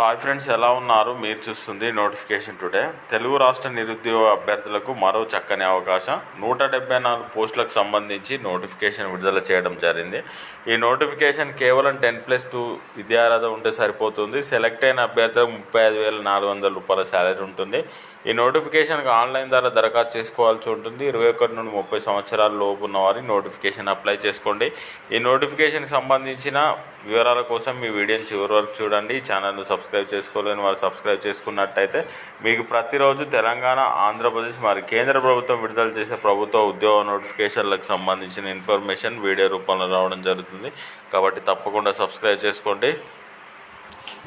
Hi friends ఎలా ఉన్నారు? మీరు చూస్తుంది నోటిఫికేషన్ టుడే తెలుగు రాష్ట్ర నిరుద్యోగ అభ్యర్థులకు మరో చక్కని అవకాశం. నూట డెబ్బై నాలుగు పోస్టులకు సంబంధించి నోటిఫికేషన్ విడుదల చేయడం జరిగింది. ఈ నోటిఫికేషన్ కేవలం టెన్ ప్లస్ టూ విద్యార్హత ఉంటే సరిపోతుంది. సెలెక్ట్ అయిన అభ్యర్థులకు ముప్పై ఐదు వేల నాలుగు వందల రూపాయల శాలరీ ఉంటుంది. ఈ నోటిఫికేషన్కి ఆన్లైన్ ద్వారా దరఖాస్తు చేసుకోవాల్సి ఉంటుంది. ఇరవై ఒకటి నుండి ముప్పై సంవత్సరాల లోపు ఉన్నవారి నోటిఫికేషన్ అప్లై చేసుకోండి. ఈ నోటిఫికేషన్కి సంబంధించిన వివరాల కోసం మీ వీడియోని చివరి వరకు చూడండి. ఈ ఛానల్ను సబ్స్క్రైబ్ చేసుకోలేని వారు సబ్స్క్రైబ్ చేసుకున్నట్టయితే మీకు ప్రతిరోజు తెలంగాణ ఆంధ్రప్రదేశ్ మరి కేంద్ర ప్రభుత్వం విడుదల చేసే ప్రభుత్వ ఉద్యోగ నోటిఫికేషన్లకు సంబంధించిన ఇన్ఫర్మేషన్ వీడియో రూపంలో రావడం జరుగుతుంది. కాబట్టి తప్పకుండా సబ్స్క్రైబ్ చేసుకోండి.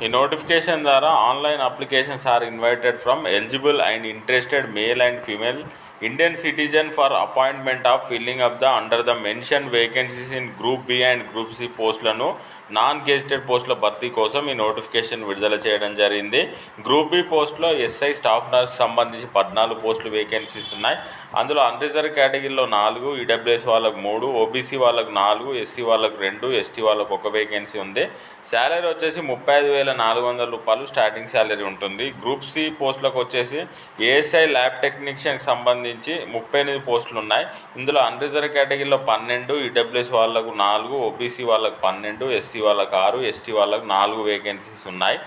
ఈ నోటిఫికేషన్ ద్వారా online applications are invited from eligible and interested male and female. Indian citizen for appointment of filling up the under the mention vacancies in group B and group C పోస్టులను non gazetted పోస్టుల భర్తీ కోసం ఈ notification విడుదల చేయడం జరిగింది. Group B పోస్టులో SI staff nurse సంబంధించి పద్నాలుగు పోస్టులు వేకెన్సీస్ ఉన్నాయి. అందులో అన్రిజర్వ్ కేటగిరీలో నాలుగు ఈడబ్ల్యూఎస్ వాళ్ళకు మూడు ఓబీసీ వాళ్ళకు నాలుగు ఎస్సీ వాళ్ళకు రెండు ఎస్టీ వాళ్ళకు ఒక వేకెన్సీ ఉంది. శాలరీ వచ్చేసి ముప్పై ఐదు వేల నాలుగు వందల రూపాయలు స్టార్టింగ్ శాలరీ ఉంటుంది. గ్రూప్ సి పోస్టులకు వచ్చేసి ఏఎస్ఐ ల్యాబ్ టెక్నీషియన్కి సంబంధించి ముప్పై ఎనిమిది పోస్టులు ఉన్నాయి. ఇందులో అన్రిజర్వ్ కేటగిరీలో పన్నెండు ఈడబ్ల్యూఎస్ వాళ్ళకు నాలుగు ఓబీసీ వాళ్ళకు పన్నెండు ఎస్సీ వాళ్ళకు ఆరు ఎస్టీ వాళ్ళకు నాలుగు వేకెన్సీస్ ఉన్నాయి.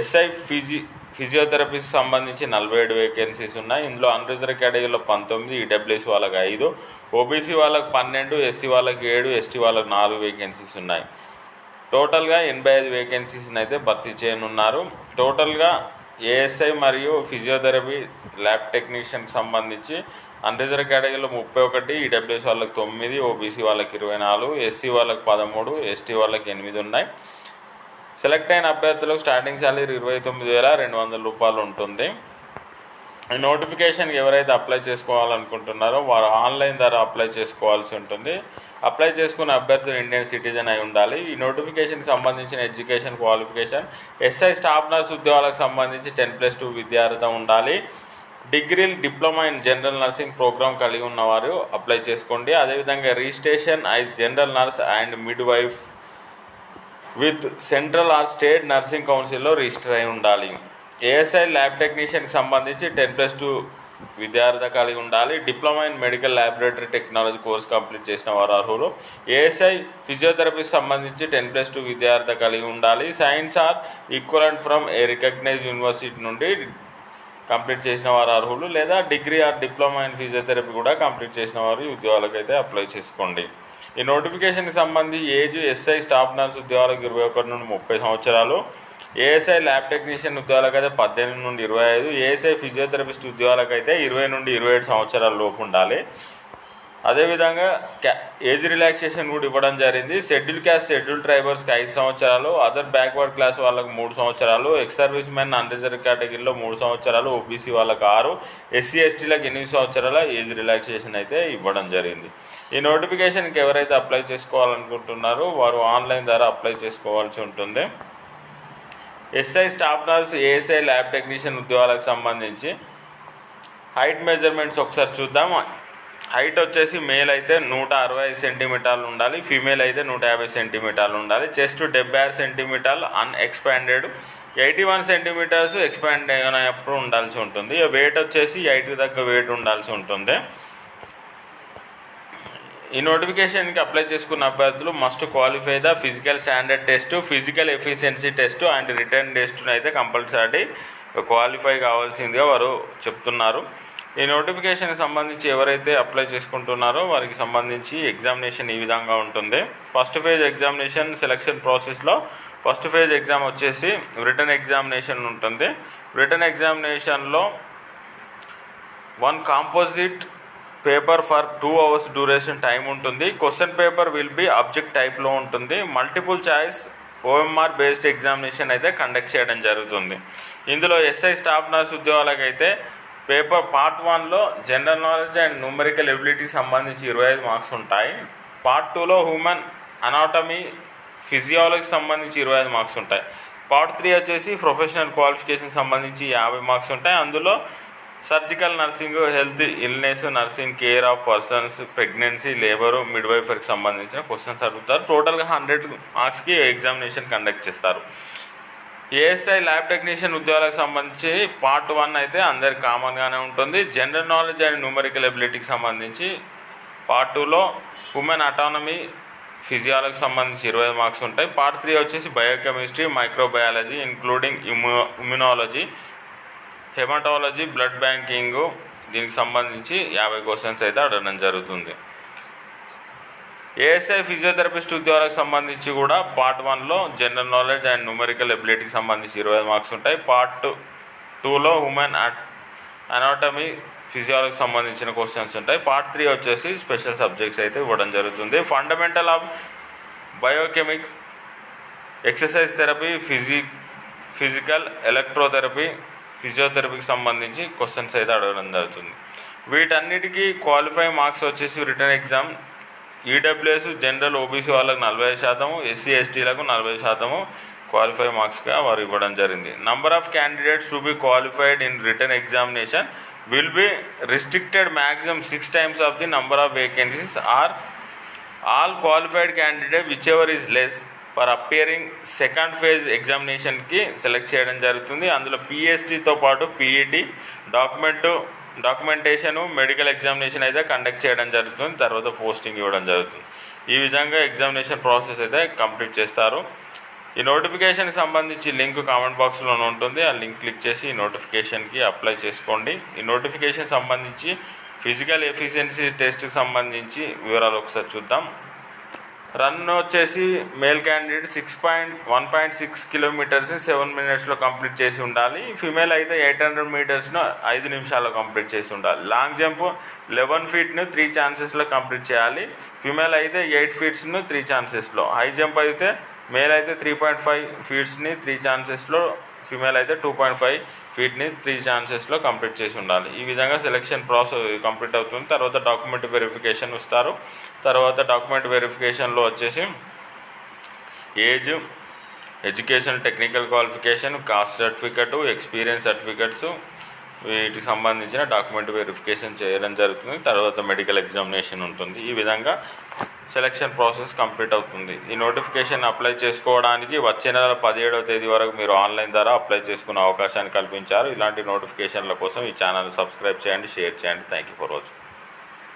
ఎస్ఐ ఫిజి ఫిజియోథెరపీకి సంబంధించి నలభై ఏడు వేకెన్సీస్ ఉన్నాయి. ఇందులో అన్రిజర్వ్ కేటగిరీలో పంతొమ్మిది ఈడబ్ల్యూఎస్ వాళ్ళకి ఐదు ఓబీసీ వాళ్ళకి పన్నెండు ఎస్సీ వాళ్ళకి ఏడు ఎస్టీ వాళ్ళకి నాలుగు వేకెన్సీస్ ఉన్నాయి. టోటల్గా ఎనభై ఐదు వేకెన్సీస్ని అయితే భర్తీ చేయనున్నారు. టోటల్గా ఏఎస్ఐ మరియు ఫిజియోథెరపీ ల్యాబ్ టెక్నీషియన్కి సంబంధించి అన్రిజర్వ్ కేటగిరీలో ముప్పై ఒకటి ఈడబ్ల్యూఎస్ వాళ్ళకి తొమ్మిది ఓబీసీ వాళ్ళకి ఇరవై నాలుగు ఎస్సీ వాళ్ళకి పదమూడు ఎస్టీ వాళ్ళకి ఎనిమిది ఉన్నాయి. సెలెక్ట్ అయిన అభ్యర్థులకు స్టార్టింగ్ శాలరీ ఇరవై తొమ్మిది వేల రెండు వందల రూపాయలు ఉంటుంది. ఈ నోటిఫికేషన్కి ఎవరైతే అప్లై చేసుకోవాలనుకుంటున్నారో వారు ఆన్లైన్ ద్వారా అప్లై చేసుకోవాల్సి ఉంటుంది. అప్లై చేసుకున్న అభ్యర్థులు ఇండియన్ సిటిజన్ అయి ఉండాలి. ఈ నోటిఫికేషన్కి సంబంధించిన education qualification SI staff nurse ఉద్యోగాలకు సంబంధించి టెన్ ప్లస్ టూ విద్యార్హత ఉండాలి. డిగ్రీలు diploma in general nursing program కలిగి ఉన్నవారు అప్లై చేసుకోండి. అదేవిధంగా registration as general nurse and midwife with central or state nursing కౌన్సిల్లో రిజిస్టర్ అయి ఉండాలి. ఏఎస్ఐ ల్యాబ్ టెక్నీషియన్కి సంబంధించి టెన్ ప్లస్ టూ విద్యార్థి కలిగి ఉండాలి. Diploma in medical laboratory technology course complete చేసిన వారు అర్హులు. ఏఎస్ఐ ఫిజియోథెరపీకి సంబంధించి టెన్ ప్లస్ టూ విద్యార్థి కలిగి ఉండాలి. Science or equivalent from a recognize university నుండి కంప్లీట్ చేసిన వారు అర్హులు లేదా degree or diploma in physiotherapy కూడా కంప్లీట్ చేసిన వారు ఈ ఉద్యోగాలకు అయితే అప్లై చేసుకోండి. ఈ నోటిఫికేషన్కి సంబంధించి ఏజ్ ఎస్ఐ స్టాఫ్ నర్స్ ఉద్యోగాలకు ఇరవై ఒకటి నుండి ముప్పై సంవత్సరాలు ఏఎస్ఐ ల్యాబ్ టెక్నీషియన్ ఉద్యోగాలకు అయితే పద్దెనిమిది నుండి ఇరవై ఐదు ఏఎస్ఐ ఫిజియోథెరపిస్ట్ ఉద్యోగాలకు అయితే ఇరవై నుండి ఇరవై ఏడు సంవత్సరాల లోపు ఉండాలి. అదేవిధంగా క్యా ఏజ్ రిలాక్సేషన్ కూడా ఇవ్వడం జరిగింది. షెడ్యూల్ క్యాస్ట్ షెడ్యూల్ ట్రైబర్స్కి ఐదు సంవత్సరాలు అదర్ బ్యాక్వర్డ్ క్లాస్ వాళ్ళకి మూడు సంవత్సరాలు ఎక్స్ సర్వీస్ మెన్ అన్ రిజర్వ్ కేటగిరీలో మూడు సంవత్సరాలు ఓబీసీ వాళ్ళకి ఆరు ఎస్సీ ఎస్టీలకు ఎనిమిది సంవత్సరాల ఏజ్ రిలాక్సేషన్ అయితే ఇవ్వడం జరిగింది. ఈ నోటిఫికేషన్కి ఎవరైతే అప్లై చేసుకోవాలనుకుంటున్నారో వారు ఆన్లైన్ ద్వారా అప్లై చేసుకోవాల్సి ఉంటుంది. SI staff nurse ASI lab technician ఉద్యోగాలకు సంబంధించి హైట్ మెజర్మెంట్స్ ఒకసారి చూద్దాం హైట్ వచ్చేసి మేల్ అయితే నూట అరవై ఐదు సెంటీమీటర్లు ఉండాలి ఫీమేల్ అయితే నూట యాభై సెంటీమీటర్లు ఉండాలి. చెస్ట్ డెబ్బై ఆరు సెంటీమీటర్లు unexpanded eighty one centimetres expand అయినప్పుడు ఉండాల్సి ఉంటుంది. వెయిట్ వచ్చేసి ఎయిట్కి తగ్గ వెయిట్ ఉండాల్సి ఉంటుంది. ఈ నోటిఫికేషన్కి అప్లై చేసుకున్న అభ్యర్థులు must qualify the physical standard test physical efficiency test and written టెస్ట్ను అయితే కంపల్సరీ క్వాలిఫై కావాల్సిందిగా వారు చెప్తున్నారు. ఈ నోటిఫికేషన్కి సంబంధించి ఎవరైతే అప్లై చేసుకుంటున్నారో వారికి సంబంధించి ఎగ్జామినేషన్ ఈ విధంగా ఉంటుంది. ఫస్ట్ ఫేజ్ ఎగ్జామినేషన్ సెలక్షన్ ప్రాసెస్లో ఫస్ట్ ఫేజ్ ఎగ్జామ్ వచ్చేసి రిటర్న్ ఎగ్జామినేషన్ ఉంటుంది. రిటర్న్ ఎగ్జామినేషన్లో one composite paper for two hours duration time ఉంటుంది. Question paper will be object టైప్లో ఉంటుంది. Multiple choice OMR based examination అయితే కండక్ట్ చేయడం జరుగుతుంది. ఇందులో ఎస్ఐ స్టాఫ్ నర్స్ ఉద్యోగాలకైతే పేపర్ పార్ట్ వన్లో జనరల్ నాలెడ్జ్ అండ్ న్యూమరికల్ ఎబిలిటీకి సంబంధించి ఇరవై ఐదు మార్క్స్ ఉంటాయి. పార్ట్ టూలో హ్యూమన్ అనాటమీ ఫిజియాలజీకి సంబంధించి ఇరవై ఐదు మార్క్స్ ఉంటాయి. పార్ట్ త్రీ వచ్చేసి ప్రొఫెషనల్ క్వాలిఫికేషన్ సంబంధించి యాభై మార్క్స్ ఉంటాయి. అందులో surgical nursing health illness nursing care of persons pregnancy labour మిడ్వైఫర్కి సంబంధించిన క్వశ్చన్స్ అడుగుతారు. టోటల్గా హండ్రెడ్ మార్క్స్కి ఎగ్జామినేషన్ కండక్ట్ చేస్తారు. ఏఎస్ఐ ల్యాబ్ టెక్నీషియన్ ఉద్యోగాలకు సంబంధించి పార్ట్ వన్ అయితే అందరికి కామన్గానే ఉంటుంది. జనరల్ నాలెడ్జ్ అండ్ న్యూమరికల్ ఎబిలిటీకి సంబంధించి పార్ట్ టూలో ఉమెన్ అటానమీ ఫిజియాలజీకి సంబంధించి ఇరవై మార్క్స్ ఉంటాయి. పార్ట్ త్రీ వచ్చేసి biochemistry microbiology including ఇమ్యూ immunology haematology blood banking దీనికి సంబంధించి యాభై క్వశ్చన్స్ అయితే అడగడం జరుగుతుంది. ఏఎస్ఐ ఫిజియోథెరపిస్ట్ ఉద్యోగాలకు సంబంధించి కూడా పార్ట్ వన్లో జనరల్ నాలెడ్జ్ అండ్ న్యూమరికల్ ఎబిలిటీకి సంబంధించి ఇరవై మార్క్స్ ఉంటాయి. పార్ట్ టూలో ఉమెన్ అనాటమీ ఫిజియాలజీకి సంబంధించిన క్వశ్చన్స్ ఉంటాయి. పార్ట్ త్రీ వచ్చేసి స్పెషల్ సబ్జెక్ట్స్ అయితే ఇవ్వడం జరుగుతుంది. Fundamental of biomechanics exercise therapy Fiji physical electrotherapy ఫిజియోథెరపీకి సంబంధించి క్వశ్చన్స్ అయితే అడగడం జరుగుతుంది. వీటన్నిటికీ క్వాలిఫై మార్క్స్ వచ్చేసి written exam EWS general OBC వాళ్ళకు నలభై శాతము ఎస్సీ ఎస్టీలకు నలభై శాతము క్వాలిఫై మార్క్స్గా వారు ఇవ్వడం జరిగింది. Number of candidates to be qualified in written examination will be restricted maximum six times of the number of vacancies or all qualified candidate whichever is less for appearing second phase ఎగ్జామినేషన్కి select చేయడం జరుగుతుంది. అందులో పిఎస్టీతో పాటు PET document documentation medical examination అయితే conduct చేయడం జరుగుతుంది. తర్వాత posting ఇవ్వడం జరుగుతుంది. ఈ విధంగా ఎగ్జామినేషన్ ప్రాసెస్ అయితే కంప్లీట్ చేస్తారు. ఈ నోటిఫికేషన్కి సంబంధించి లింక్ కామెంట్ బాక్స్లో ఉంటుంది. ఆ లింక్ క్లిక్ చేసి ఈ నోటిఫికేషన్కి అప్లై చేసుకోండి. ఈ నోటిఫికేషన్ సంబంధించి ఫిజికల్ ఎఫిషియన్సీ టెస్ట్కి సంబంధించి వివరాలు ఒకసారి చూద్దాం. రన్ వచ్చేసి male candidate six point one point six కిలోమీటర్స్ని seven మినిట్స్లో కంప్లీట్ చేసి ఉండాలి. ఫిమేల్ అయితే ఎయిట్ హండ్రెడ్ మీటర్స్ను ఐదు నిమిషాల్లో కంప్లీట్ చేసి ఉండాలి. లాంగ్ జంప్ లెవెన్ ఫీట్ను త్రీ ఛాన్సెస్లో కంప్లీట్ చేయాలి. ఫిమేల్ అయితే ఎయిట్ ఫీట్స్ను త్రీ ఛాన్సెస్లో హై జంప్ అయితే మేల్ అయితే త్రీ పాయింట్ ఫైవ్ ఫీట్స్ని త్రీ ఛాన్సెస్లో ఫిమేల్ అయితే టూ పాయింట్ ఫైవ్ వీటిని త్రీ ఛాన్సెస్లో కంప్లీట్ చేసి ఉండాలి. ఈ విధంగా సెలెక్షన్ ప్రాసెస్ కంప్లీట్ అవుతుంది. తర్వాత డాక్యుమెంట్ వెరిఫికేషన్ ఇస్తారు. తర్వాత డాక్యుమెంట్ వెరిఫికేషన్లో వచ్చేసి age education technical qualification caste certificate experience certificates వీటికి సంబంధించిన డాక్యుమెంట్ వెరిఫికేషన్ చేయడం జరుగుతుంది. తర్వాత మెడికల్ ఎగ్జామినేషన్ ఉంటుంది. ఈ విధంగా సెలక్షన్ ప్రాసెస్ కంప్లీట్ అవుతుంది. ఈ నోటిఫికేషన్ అప్లై చేసుకోవడానికి వచ్చే నెల పదిహేడవ తేదీ వరకు మీరు ఆన్లైన్ ద్వారా అప్లై చేసుకునే అవకాశాన్ని కల్పించారు. ఇలాంటి నోటిఫికేషన్ల కోసం ఈ ఛానల్ సబ్స్క్రైబ్ చేయండి షేర్ చేయండి. Thank you for watching.